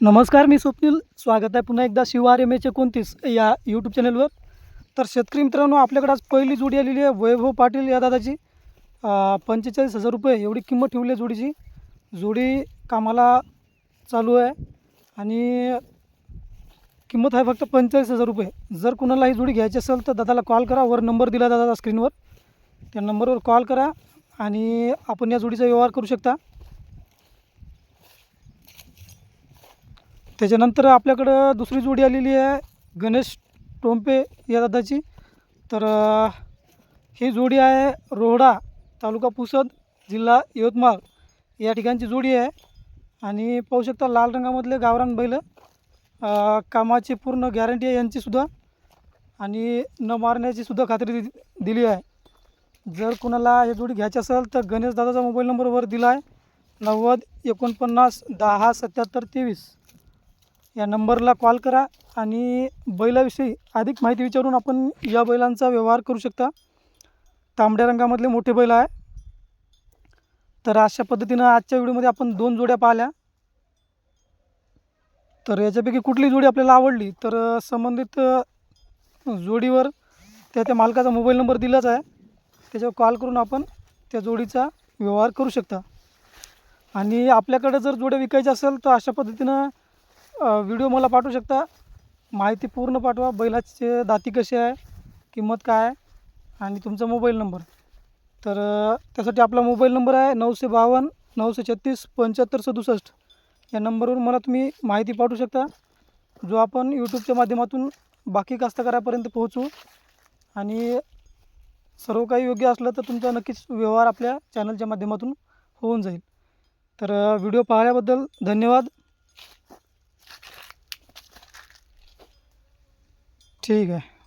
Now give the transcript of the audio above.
नमस्कार मी स्वप्नील. स्वागत आहे पुन्हा एकदा शिव आर एम एच एकोणतीस या यूट्यूब चॅनलवर तर शेतकरी मित्रांनो आपल्याकडे आज पहिली जोडी आलेली आहे वैभव पाटील या दादाची. पंचेचाळीस हजार रुपये एवढी किंमत ठेवली आहे जोडीची. जोडी कामाला चालू आहे आणि किंमत आहे फक्त पंचेचाळीस हजार रुपये. जर कुणाला ही जोडी घ्यायची असेल तर दादाला कॉल करा. वर नंबर दिला दादा स्क्रीनवर त्या नंबरवर कॉल करा आणि आपण या जोडीचा व्यवहार करू शकता. त्याच्यानंतर आपल्याकडं दुसरी जोडी आलेली आहे गणेश टोंपे या दादाची. तर ही जोडी आहे रोहडा तालुका पुसद जिल्हा यवतमाळ या ठिकाणची जोडी आहे. आणि पाहू शकता लाल रंगामधले गावरान बैल कामाची पूर्ण गॅरंटी आहे यांचीसुद्धा. आणि न मारण्याची सुद्धा खात्री दि दिली आहे. जर कुणाला ही जोडी घ्यायची असेल तर गणेश दादाचा मोबाईल नंबरवर दिला आहे नव्वद एकोणपन्नास दहा सत्याहत्तर तेवीस. या नंबरला कॉल करा आणि बैलाविषयी अधिक माहिती विचारून आपण या बैलांचा व्यवहार करू शकता. तांबड्या रंगामधले मोठे बैल आहे. तर अशा पद्धतीनं आजच्या व्हिडिओमध्ये आपण दोन जोड्या पाहिल्या. तर याच्यापैकी कुठली जोडी आपल्याला आवडली? तर संबंधित जोडीवर त्या त्या मालकाचा मोबाईल नंबर दिलाच आहे. त्याच्यावर कॉल करून आपण त्या जोडीचा व्यवहार करू शकता. आणि आपल्याकडे जर जोड्या विकायच्या असेल तर अशा पद्धतीनं व्हिडिओ मला पाठवू शकता? माहिती पूर्ण पाठवा. बैलाचे दाती कसे आहे? किंमत काय आहे? आणि तुमचा मोबाईल नंबर. तर त्यासाठी आपला मोबाईल नंबर आहे नऊशे बावन्न नऊशे छत्तीस पंच्याहत्तर सदुसष्ट. या नंबरवर मला तुम्ही माहिती पाठवू शकता जो आपण यूट्यूबच्या माध्यमातून बाकी कास्तकारापर्यंत पोहोचू. आणि सर्व काही योग्य असलं तर तुमचा नक्कीच व्यवहार आपल्या चॅनलच्या माध्यमातून होऊन जाईल. तर व्हिडिओ पाहिल्याबद्दल धन्यवाद. ठीक आहे.